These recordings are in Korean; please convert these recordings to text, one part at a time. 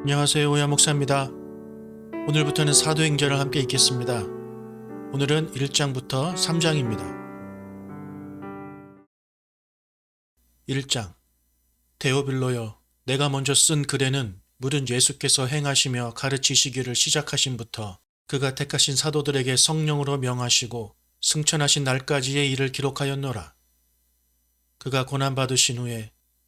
안녕하세요. 오야 목사입니다. 오늘부터는 사도행전을 함께 읽겠습니다. 오늘은 1장부터 3장입니다. 1장 데오빌로여 내가 먼저 쓴 글에는 물은 예수께서 행하시며 가르치시기를 시작하신부터 그가 택하신 사도들에게 성령으로 명하시고 승천하신 날까지의 일을 기록하였노라. 그가 고난받으신 후에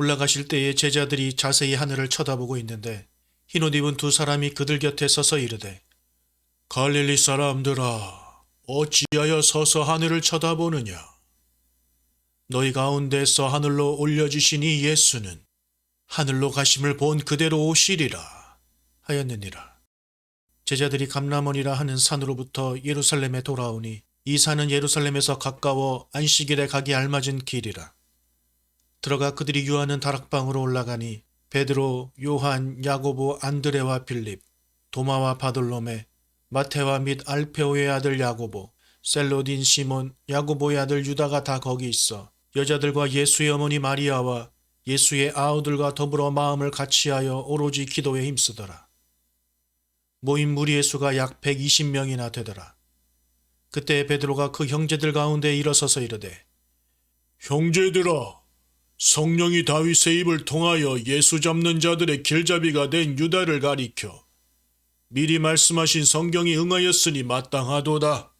올라가실 때에 제자들이 자세히 하늘을 쳐다보고 있는데 흰옷 입은 두 사람이 그들 곁에 서서 이르되 갈릴리 사람들아 어찌하여 서서 하늘을 쳐다보느냐? 너희 가운데서 하늘로 이 예수는 하늘로 가심을 본 그대로 오시리라 하였느니라. 제자들이 감람원이라 하는 산으로부터 예루살렘에 돌아오니 이 산은 예루살렘에서 가까워 안식일에 가기 알맞은 길이라 들어가 그들이 유하는 다락방으로 올라가니 베드로, 요한, 야고보, 안드레와 빌립, 도마와 바돌로메, 마테와 및 알페오의 아들 야고보, 셀로딘 시몬, 야고보의 아들 유다가 다 거기 있어 여자들과 예수의 어머니 마리아와 예수의 아우들과 더불어 마음을 같이하여 오로지 기도에 힘쓰더라. 모인 무리의 수가 약 120명이나 되더라. 그때 베드로가 그 형제들 가운데 일어서서 이르되 형제들아 성령이 다윗의 입을 통하여 예수 잡는 자들의 길잡이가 된 유다를 가리켜 미리 말씀하신 성경이 응하였으니 마땅하도다.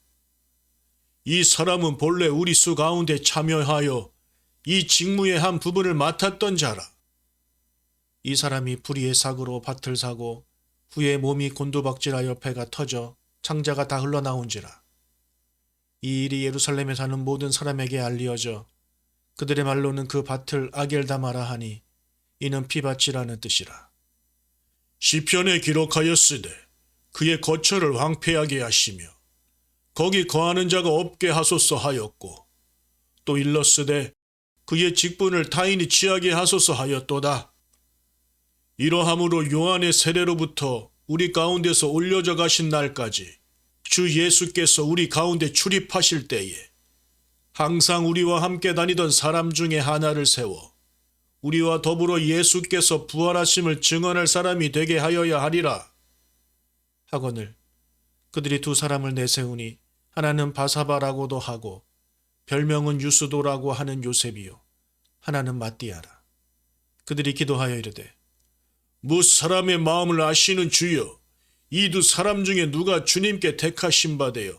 이 사람은 본래 우리 수 가운데 참여하여 이 직무의 한 부분을 맡았던 자라. 이 사람이 불의의 사고로 밭을 사고 후에 몸이 곤두박질하여 배가 터져 창자가 다 흘러나온지라. 이 일이 예루살렘에 사는 모든 사람에게 알리어져 그들의 말로는 그 밭을 아겔다마라 하니 이는 피밭이라는 뜻이라. 시편에 기록하였으되 그의 거처를 황폐하게 하시며 거기 거하는 자가 없게 하소서 하였고 또 일렀으되 그의 직분을 타인이 취하게 하소서 하였도다. 이러함으로 요한의 세례로부터 우리 가운데서 올려져 가신 날까지 주 예수께서 우리 가운데 출입하실 때에 항상 우리와 함께 다니던 사람 중에 하나를 세워 우리와 더불어 예수께서 부활하심을 증언할 사람이 되게 하여야 하리라. 하거늘 그들이 두 사람을 내세우니 하나는 바사바라고도 하고 별명은 유스도라고 하는 요셉이요 하나는 마띠아라. 그들이 기도하여 이르되 무 사람의 마음을 아시는 주여 이 두 사람 중에 누가 주님께 택하신 바 되어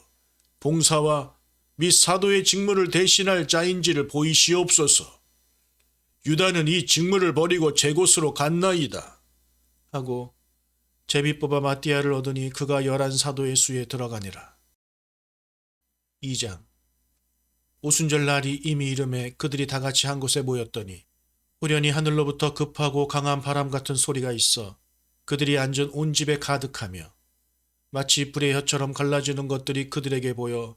봉사와 및 사도의 직무를 대신할 자인지를 보이시옵소서. 유다는 이 직무를 버리고 제 곳으로 갔나이다. 하고 제비 뽑아 마띠아를 얻으니 그가 열한 사도의 수에 들어가니라. 2장 오순절 날이 이미 이름에 그들이 다 같이 한 곳에 모였더니 후련히 하늘로부터 급하고 강한 바람 같은 소리가 있어 그들이 앉은 온 집에 가득하며 마치 불의 혀처럼 갈라지는 것들이 그들에게 보여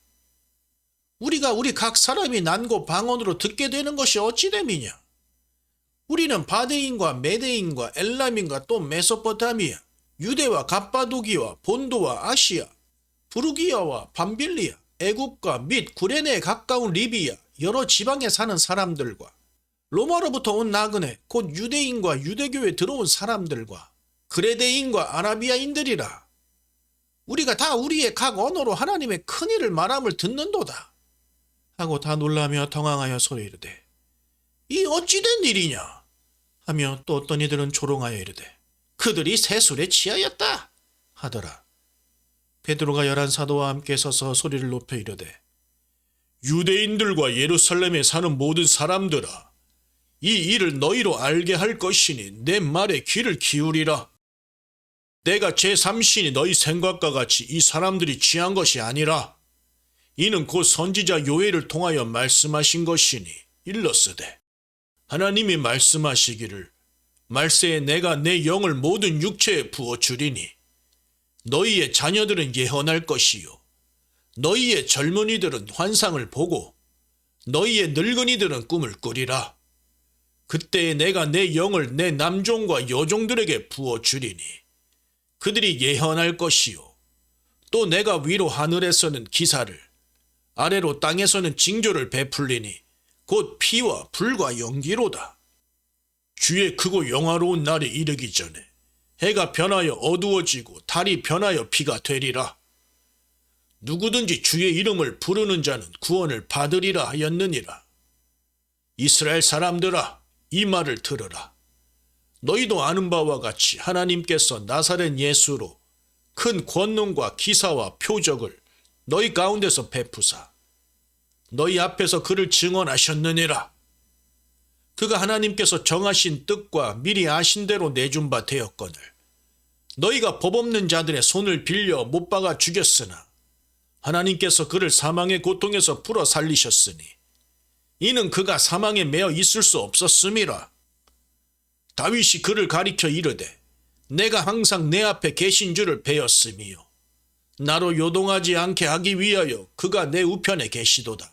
우리가 우리 각 사람이 난고 방언으로 듣게 되는 것이 어찌 됨이냐? 우리는 바데인과 메데인과 엘람인과 또 메소포타미아 유대와 갑바도기와 본도와 아시아, 부르기아와 밤빌리아, 애굽과 및 구레네에 가까운 리비아 여러 지방에 사는 사람들과 로마로부터 온 나그네 곧 유대인과 유대교에 들어온 사람들과 그레데인과 아라비아인들이라. 우리가 다 우리의 각 언어로 하나님의 큰 일을 말함을 듣는도다 하고 다 놀라며 당황하여 소리 이르되 이 어찌된 일이냐? 하며 또 어떤 이들은 조롱하여 이르되 그들이 새술에 취하였다. 하더라. 베드로가 열한 사도와 함께 서서 소리를 높여 이르되 유대인들과 예루살렘에 사는 모든 사람들아, 이 일을 너희로 알게 할 것이니 내 말에 귀를 기울이라. 내가 제3신이 너희 생각과 같이 이 사람들이 취한 것이 아니라 이는 곧 선지자 요엘을 통하여 말씀하신 것이니 일렀으되 하나님이 말씀하시기를 말세에 내가 내 영을 모든 육체에 부어 주리니 너희의 자녀들은 예언할 것이요 너희의 젊은이들은 환상을 보고 너희의 늙은이들은 꿈을 꾸리라. 그때에 내가 내 영을 내 남종과 여종들에게 부어 주리니 그들이 예언할 것이요 또 내가 위로 하늘에서는 기사를 아래로 땅에서는 징조를 베풀리니 곧 피와 불과 연기로다. 주의 크고 영화로운 날이 이르기 전에 해가 변하여 어두워지고 달이 변하여 피가 되리라. 누구든지 주의 이름을 부르는 자는 구원을 받으리라 하였느니라. 이스라엘 사람들아, 이 말을 들으라. 너희도 아는 바와 같이 하나님께서 나사렛 예수로 큰 권능과 기사와 표적을 너희 가운데서 베푸사 너희 앞에서 그를 증언하셨느니라. 그가 하나님께서 정하신 뜻과 미리 아신 대로 내준 바 되었거늘 너희가 법 없는 자들의 손을 빌려 못 박아 죽였으나 하나님께서 그를 사망의 고통에서 풀어 살리셨으니 이는 그가 사망에 매어 있을 수 없었음이라. 다윗이 그를 가리켜 이르되 내가 항상 내 앞에 계신 줄을 배웠음이요 나로 요동하지 않게 하기 위하여 그가 내 우편에 계시도다.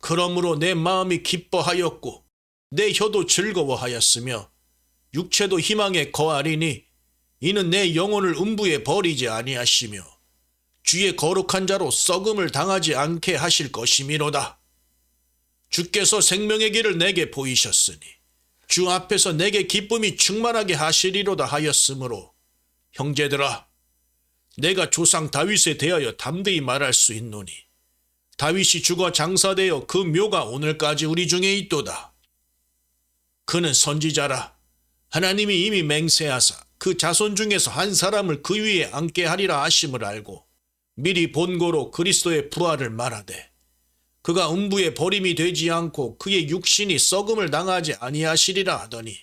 그러므로 내 마음이 기뻐하였고 내 혀도 즐거워하였으며 육체도 희망에 거하리니 이는 내 영혼을 음부에 버리지 아니하시며 주의 거룩한 자로 썩음을 당하지 않게 하실 것이미로다. 주께서 생명의 길을 내게 보이셨으니 주 앞에서 내게 기쁨이 충만하게 하시리로다 하였으므로 형제들아 내가 조상 다윗에 대하여 담대히 말할 수 있노니 다윗이 죽어 장사되어 그 묘가 오늘까지 우리 중에 있도다. 그는 선지자라 하나님이 이미 맹세하사 그 자손 중에서 한 사람을 그 위에 앉게 하리라 하심을 알고 미리 본고로 그리스도의 부활을 말하되 그가 음부에 버림이 되지 않고 그의 육신이 썩음을 당하지 아니하시리라 하더니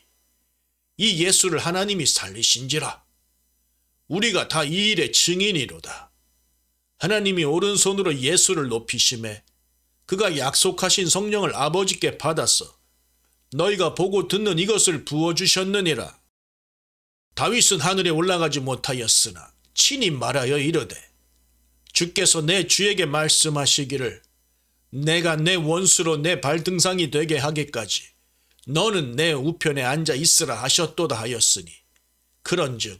이 예수를 하나님이 살리신지라 우리가 다 이 일의 증인이로다. 하나님이 오른손으로 예수를 높이심에 그가 약속하신 성령을 아버지께 받아서 너희가 보고 듣는 이것을 부어 주셨느니라. 다윗은 하늘에 올라가지 못하였으나 친히 말하여 이르되 주께서 내 주에게 말씀하시기를 내가 내 원수로 내 발등상이 되게 하기까지 너는 내 우편에 앉아 있으라 하셨도다 하였으니 그런즉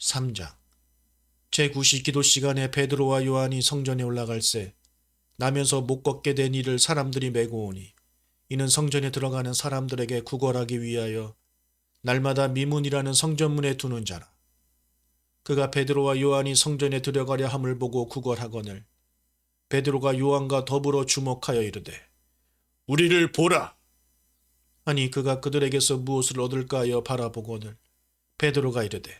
3장 제9시 기도 시간에 베드로와 요한이 성전에 올라갈새 나면서 못 걷게 된 이를 사람들이 메고 오니 이는 성전에 들어가는 사람들에게 구걸하기 위하여 날마다 미문이라는 성전문에 두는 자라. 그가 베드로와 요한이 성전에 들어가려 함을 보고 구걸하거늘 베드로가 요한과 더불어 주목하여 이르되 우리를 보라. 아니 그가 그들에게서 무엇을 얻을까 하여 바라보거늘 베드로가 이르되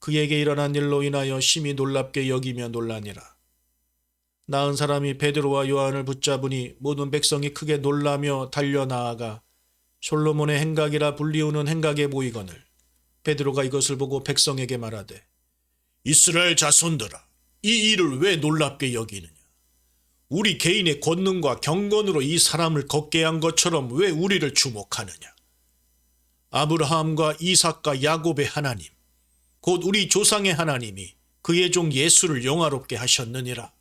그에게 일어난 일로 인하여 심히 놀랍게 여기며 놀라니라. 나은 사람이 베드로와 요한을 붙잡으니 모든 백성이 크게 놀라며 달려 나아가 솔로몬의 행각이라 불리우는 행각에 보이거늘 베드로가 이것을 보고 백성에게 말하되 이스라엘 자손들아, 이 일을 왜 놀랍게 여기느냐? 우리 개인의 권능과 경건으로 이 사람을 걷게 한 것처럼 왜 우리를 주목하느냐? 아브라함과 이삭과 야곱의 하나님, 곧 우리 조상의 하나님이 그의 종 예수를 영화롭게 하셨느니라.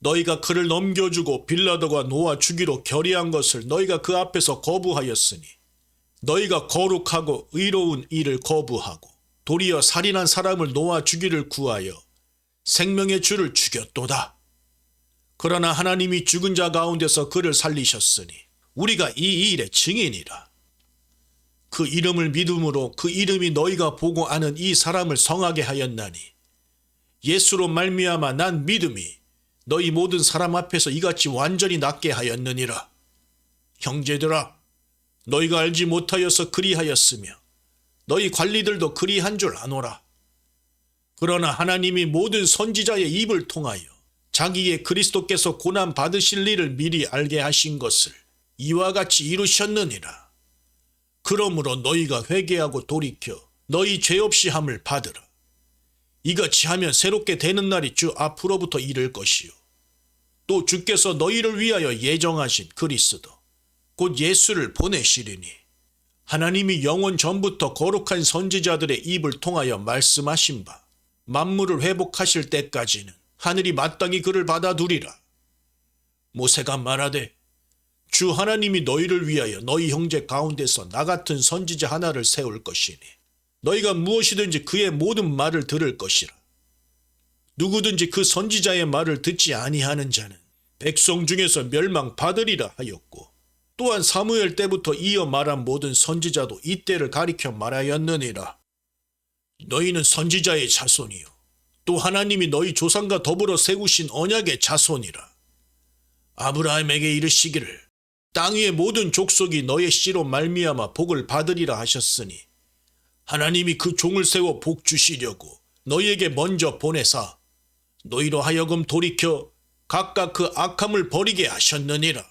너희가 그를 넘겨주고 빌라도가 놓아 주기로 결의한 것을 너희가 그 앞에서 거부하였으니 너희가 거룩하고 의로운 일을 거부하고 도리어 살인한 사람을 놓아 주기를 구하여 생명의 주를 죽였도다. 그러나 하나님이 죽은 자 가운데서 그를 살리셨으니 우리가 이 일의 증인이라. 그 이름을 믿음으로 그 이름이 너희가 보고 아는 이 사람을 성하게 하였나니 예수로 말미암아 난 믿음이 너희 모든 사람 앞에서 이같이 완전히 낫게 하였느니라. 형제들아, 너희가 알지 못하여서 그리하였으며 너희 관리들도 그리한 줄 아노라. 그러나 하나님이 모든 선지자의 입을 통하여 자기의 그리스도께서 고난 받으실 일을 미리 알게 하신 것을 이와 같이 이루셨느니라. 그러므로 너희가 회개하고 돌이켜 너희 죄 없이 함을 받으라. 이같이 하면 새롭게 되는 날이 주 앞으로부터 이를 것이요. 또 주께서 너희를 위하여 예정하신 그리스도, 곧 예수를 보내시리니 하나님이 영원 전부터 거룩한 선지자들의 입을 통하여 말씀하신 바 만물을 회복하실 때까지는 하늘이 마땅히 그를 받아두리라. 모세가 말하되 주 하나님이 너희를 위하여 너희 형제 가운데서 나 같은 선지자 하나를 세울 것이니 너희가 무엇이든지 그의 모든 말을 들을 것이라. 누구든지 그 선지자의 말을 듣지 아니하는 자는 백성 중에서 멸망 받으리라 하였고 또한 사무엘 때부터 이어 말한 모든 선지자도 이때를 가리켜 말하였느니라. 너희는 선지자의 자손이요 또 하나님이 너희 조상과 더불어 세우신 언약의 자손이라. 아브라함에게 이르시기를 땅 위의 모든 족속이 너의 씨로 말미암아 복을 받으리라 하셨으니 하나님이 그 종을 세워 복 주시려고 너희에게 먼저 보내사 너희로 하여금 돌이켜 각각 그 악함을 버리게 하셨느니라.